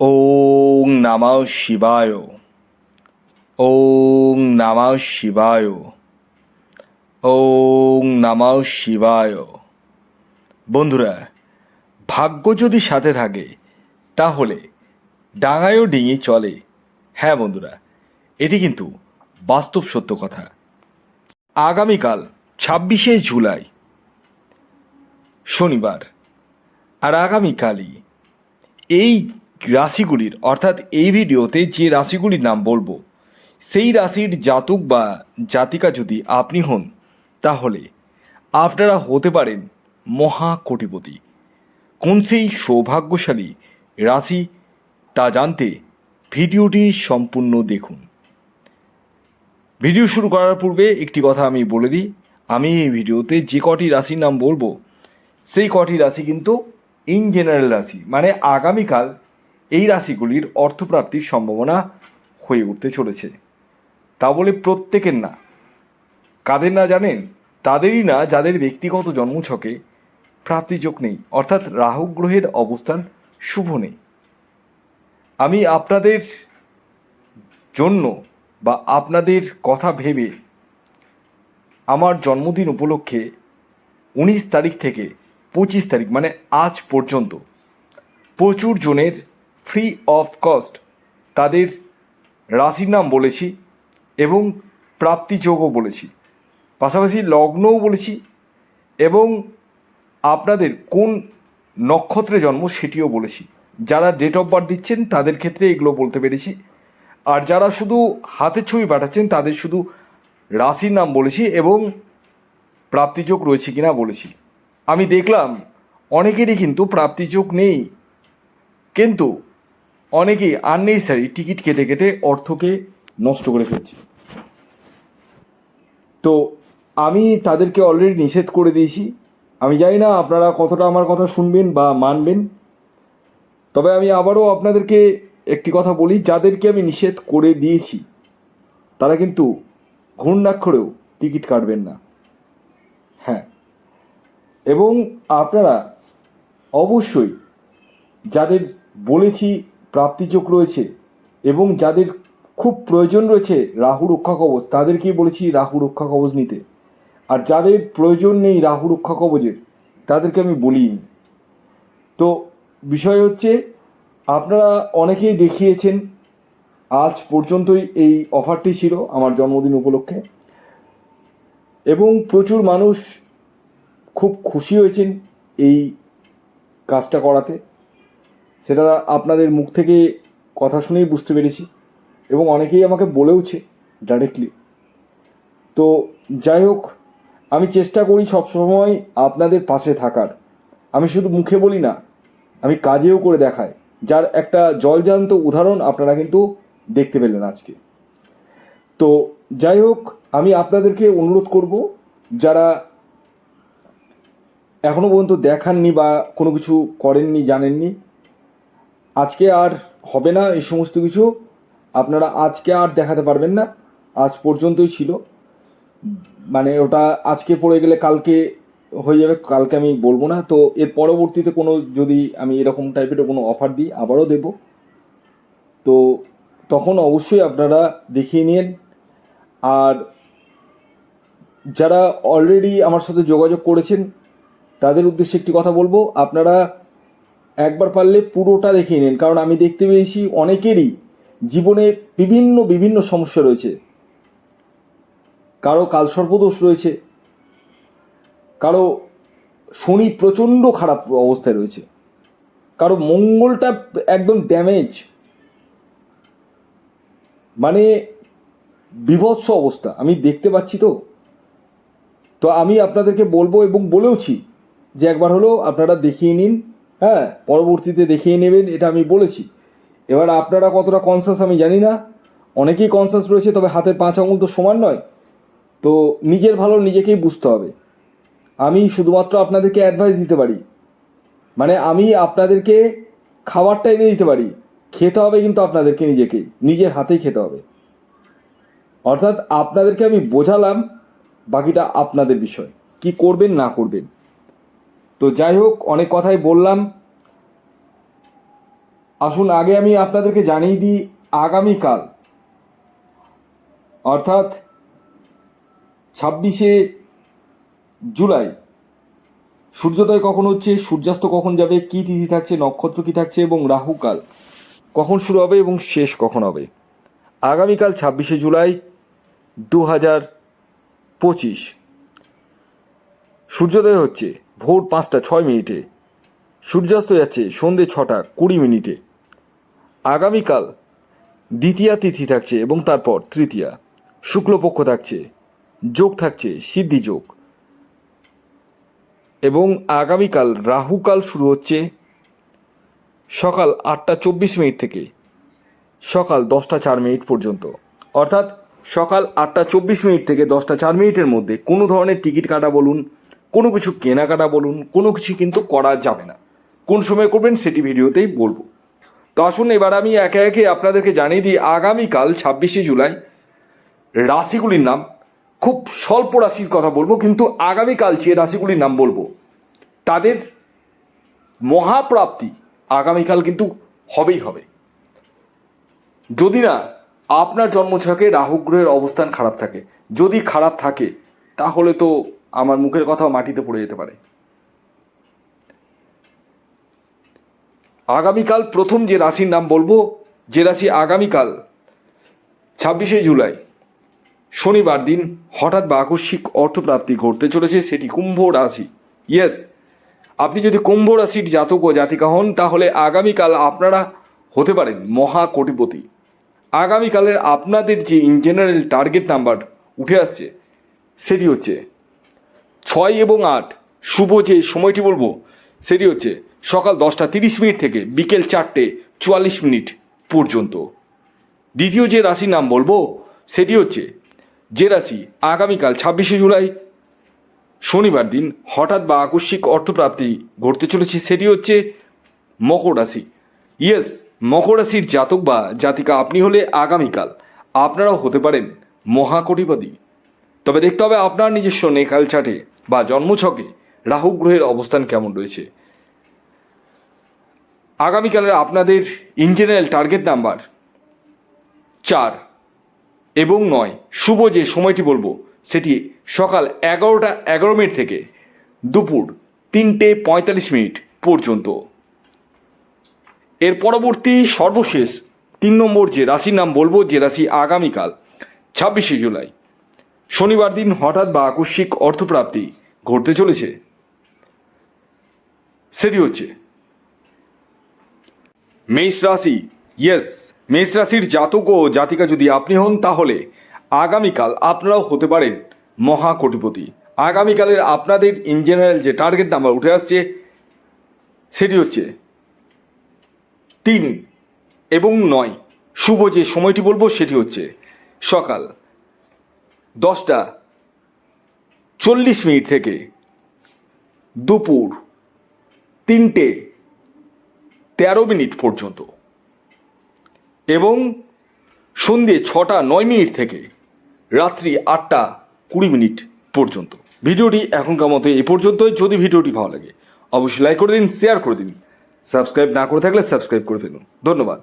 ওং নমঃ শিবায়। ওং নমঃ শিবায়। ওং নমঃ শিবায়। বন্ধুরা, ভাগ্য যদি সাথে থাকে, তাহলে ডাঙায়ও ডিঙি চলে। হ্যাঁ বন্ধুরা, এটি কিন্তু বাস্তব সত্য কথা। আগামীকাল ছাব্বিশে জুলাই, শনিবার, আর আগামীকালই এই রাশিগুলির, অর্থাৎ এই ভিডিওতে যে রাশিগুলির নাম বলব, সেই রাশির জাতক বা জাতিকা যদি আপনি হন, তাহলে আপনারা হতে পারেন মহা কোটিপতি কোন সেই সৌভাগ্যশালী রাশি, তা জানতে ভিডিওটি সম্পূর্ণ দেখুন। ভিডিও শুরু করার পূর্বে একটি কথা আমি বলে দিই, আমি এই ভিডিওতে যে কটি রাশির নাম বলব, সেই কটি রাশি কিন্তু ইন জেনারেল রাশি মানে আগামীকাল এই রাশিগুলির অর্থপ্রাপ্তির সম্ভাবনা হয়ে উঠতে চলেছে। তা বলে প্রত্যেকের না। কাদের না জানেন? তাদেরই না যাদের ব্যক্তিগত জন্মছকে প্রাপ্তিযোগ নেই। অর্থাৎ রাহু গ্রহের অবস্থান শুভ নেই। আমি আপনাদের জন্য বা আপনাদের কথা ভেবে আমার জন্মদিন উপলক্ষে উনিশ তারিখ থেকে পঁচিশ তারিখ মানে আজ পর্যন্ত প্রচুর জনের ফ্রি অফ কস্ট তাদের রাশির নাম বলেছি এবং প্রাপ্তিযোগও বলেছি। পাশাপাশি লগ্নও বলেছি এবং আপনাদের কোন নক্ষত্রে জন্ম সেটিও বলেছি। যারা ডেট অফ বার্থ দিচ্ছেন, তাদের ক্ষেত্রে এগুলো বলতে পেরেছি। আর যারা শুধু হাতের ছবি পাঠাচ্ছেন, তাদের শুধু রাশির নাম বলেছি এবং প্রাপ্তিযোগ রয়েছে কিনা বলেছি। আমি দেখলাম অনেকেরই কিন্তু প্রাপ্তিযোগ নেই, কিন্তু অনেকেই আননেসারি টিকিট কেটে কেটে অর্থকে নষ্ট করে ফেলছে। তো আমি তাদেরকে অলরেডি নিষেধ করে দিয়েছি। আমি জানি না আপনারা কতটা আমার কথা শুনবেন বা মানবেন। তবে আমি আবারও আপনাদেরকে একটি কথা বলি, যাদেরকে আমি নিষেধ করে দিয়েছি, তারা কিন্তু ঘূর্ণাক্ষরেও টিকিট কাটবেন না। হ্যাঁ। এবং আপনারা অবশ্যই যাদের বলেছি প্রাপ্তিযোগ রয়েছে এবং যাদের খুব প্রয়োজন রয়েছে রাহু রক্ষা কবচ, তাদেরকেই বলেছি রাহু রক্ষা কবচ নিতে। আর যাদের প্রয়োজন নেই রাহু রক্ষা কবচের, তাদেরকে আমি বলিনি। তো বিষয় হচ্ছে, আপনারা অনেকেই দেখিয়েছেন, আজ পর্যন্তই এই অফারটি ছিল আমার জন্মদিন উপলক্ষে। এবং প্রচুর মানুষ খুব খুশি হয়েছেন এই কাজটা করাতে। সেটা আপনাদের মুখ থেকে কথা শুনেই বুঝতে পেরেছি এবং অনেকেই আমাকে বলেওছে ডাইরেক্টলি তো যাই হোক, আমি চেষ্টা করি সবসময় আপনাদের পাশে থাকার। আমি শুধু মুখে বলি না, আমি কাজেও করে দেখাই। যার একটা জলজান্ত উদাহরণ আপনারা কিন্তু দেখতে পেলেন আজকে। তো যাই হোক, আমি আপনাদেরকে অনুরোধ করব, যারা এখনও পর্যন্ত দেখাননি বা কোনো কিছু করেননি, জানেননি আজকে আর হবে না এই সমস্ত কিছু। আপনারা আজকে আর দেখাতে পারবেন না। আজ পর্যন্তই ছিল। মানে ওটা আজকে পড়ে গেলে কালকে হয়ে যাবে, কালকে আমি বলব না। তো এর পরবর্তীতে কোনো যদি আমি এরকম টাইপের কোনো অফার দিই, আবারও দেব। তো তখন অবশ্যই আপনারা দেখিয়ে নিন। আর যারা অলরেডি আমার সাথে যোগাযোগ করেছেন, তাদের উদ্দেশ্যে একটি কথা বলব। আপনারা একবার পারলে পুরোটা দেখিয়ে নিন, কারণ আমি দেখতে পেয়েছি অনেকেরই জীবনে বিভিন্ন বিভিন্ন সমস্যা রয়েছে। কারও কালসর্পদোষ রয়েছে, কারও শনি প্রচণ্ড খারাপ অবস্থায় রয়েছে, কারও মঙ্গলটা একদম ড্যামেজ মানে বিভৎস অবস্থা। আমি দেখতে পাচ্ছি তো। তো আমি আপনাদেরকে বলব এবং বলেওছি যে একবার হলো আপনারা দেখিয়ে নিন হ্যাঁ পরবর্তীতে দেখিয়ে নেবেন, এটা আমি বলেছি। এবার আপনারা কতটা কনসাস আমি জানি না। অনেকেই কনসাস রয়েছে, তবে হাতের পাঁচ আঙুল তো সমান নয়। তো নিজের ভালো নিজেকেই বুঝতে হবে। আমি শুধুমাত্র আপনাদেরকে অ্যাডভাইস দিতে পারি। মানে আমি আপনাদেরকে খাবারটা এনে দিতে পারি। খেতে হবে কিন্তু আপনাদেরকে নিজেকে, নিজের হাতেই খেতে হবে। অর্থাৎ আপনাদেরকে আমি বোঝালাম, বাকিটা আপনাদের বিষয়। কি করবেন, না করবেন। তো যাই হোক, অনেক কথাই বললাম। আসুন, আগে আমি আপনাদেরকে জানিয়ে দিই, আগামীকাল, অর্থাৎ ছাব্বিশে জুলাই, সূর্যোদয় কখন হচ্ছে, সূর্যাস্ত কখন যাবে, কী তিথি থাকছে, নক্ষত্র কী থাকছে এবং রাহুকাল কখন শুরু হবে এবং শেষ কখন হবে? আগামীকাল ছাব্বিশে জুলাই দু হাজার পঁচিশ, সূর্যোদয় হচ্ছে। ভোর পাঁচটা ছয় মিনিটে। সূর্যাস্ত যাচ্ছে সন্ধে ছটা কুড়ি মিনিটে। আগামীকাল দ্বিতীয়া তিথি থাকছে এবং তারপর তৃতীয়া। শুক্লপক্ষ থাকছে, যোগ থাকছে, সিদ্ধি যোগ। এবং আগামীকাল রাহুকাল শুরু হচ্ছে সকাল আটটা চব্বিশ মিনিট থেকে সকাল দশটা চার মিনিট পর্যন্ত। অর্থাৎ সকাল আটটা চব্বিশ মিনিট থেকে দশটা চার মিনিটের মধ্যে কোনো ধরনের টিকিট কাটা বলুন কোনো কিছু কেনাকাটা বলুন, কোনো কিছু কিন্তু করা যাবে না। কোন সময় করবেন সেটি ভিডিওতেই বলব। তো আসুন, এবার আমি একে একে আপনাদেরকে জানিয়ে দিই, আগামীকাল ছাব্বিশে জুলাই রাশিগুলির নাম। খুব স্বল্প রাশির কথা বলব, কিন্তু আগামীকাল যে রাশিগুলির নাম বলব, তাদের মহাপ্রাপ্তি আগামীকাল কিন্তু হবেই হবে। যদি না, আপনার জন্মছকে রাহু গ্রহের অবস্থান খারাপ থাকে। যদি খারাপ থাকে, তাহলে তো আমার মুখের কথাও মাটিতে পড়ে যেতে পারে। আগামীকাল প্রথম যে রাশির নাম বলব, যে রাশি আগামীকাল, ছাব্বিশে জুলাই, শনিবার দিন হঠাৎ বা আকস্মিক অর্থপ্রাপ্তি ঘটতে চলেছে, সেটি কুম্ভ রাশি। ইয়েস আপনি যদি কুম্ভ রাশির জাতক ও জাতিকা হন, তাহলে আগামীকাল আপনারা হতে পারেন মহা কোটিপতি আগামীকালের আপনাদের যে ইন জেনারেল টার্গেট নাম্বার উঠে আসছে, সেটি হচ্ছে ছয় এবং আট। শুভ যে সময়টি বলব, সেটি হচ্ছে সকাল দশটা তিরিশ মিনিট থেকে বিকেল চারটে চুয়াল্লিশ মিনিট পর্যন্ত। দ্বিতীয় যে রাশির নাম বলব, সেটি হচ্ছে যে রাশি আগামীকাল ছাব্বিশে জুলাই, শনিবার দিন হঠাৎ বা আকস্মিক অর্থপ্রাপ্তি ঘটতে চলেছে, সেটি হচ্ছে মকর রাশি। ইয়েস, মকর রাশির জাতক বা জাতিকা আপনি হলে আগামীকাল আপনারাও হতে পারেন মহাকটিপতি। তবে দেখতে হবে আপনার নিজস্ব নেকাল চাটে বা জন্মছকে রাহু গ্রহের অবস্থান কেমন রয়েছে? আগামীকালের আপনাদের ইন জেনারেল টার্গেট নাম্বার চার এবং নয়। শুভ যে সময়টি বলব, সেটি সকাল এগারোটা এগারো মিনিট থেকে দুপুর তিনটে পঁয়তাল্লিশ মিনিট পর্যন্ত। এর পরবর্তী সর্বশেষ তিন নম্বর যে রাশির নাম বলব, যে রাশি আগামীকাল, ছাব্বিশে জুলাই। শনিবার দিন হঠাৎ বা আকস্মিক অর্থপ্রাপ্তি ঘটতে চলেছে, সেটি হচ্ছে মেষ রাশি। ইয়েস মেষ রাশির জাতক ও জাতিকা যদি আপনি হন, তাহলে আগামীকাল আপনারাও হতে পারেন মহা কোটিপতি আগামীকালের আপনাদের ইন জেনারেল যে টার্গেট নাম্বার উঠে আসছে, সেটি হচ্ছে তিন এবং নয়। শুভ যে সময়টি বলব, সেটি হচ্ছে সকাল দশটা চল্লিশ মিনিট থেকে দুপুর তিনটে তেরো মিনিট পর্যন্ত এবং সন্ধে ছটা, নয় মিনিট থেকে রাত্রি আটটা কুড়ি মিনিট পর্যন্ত। ভিডিওটি এখনকার মতো এই পর্যন্ত যদি ভিডিওটি ভালো লাগে, অবশ্যই লাইক করে দিন শেয়ার করে দিন। সাবস্ক্রাইব না করে থাকলে সাবস্ক্রাইব করে ফেলুন। ধন্যবাদ।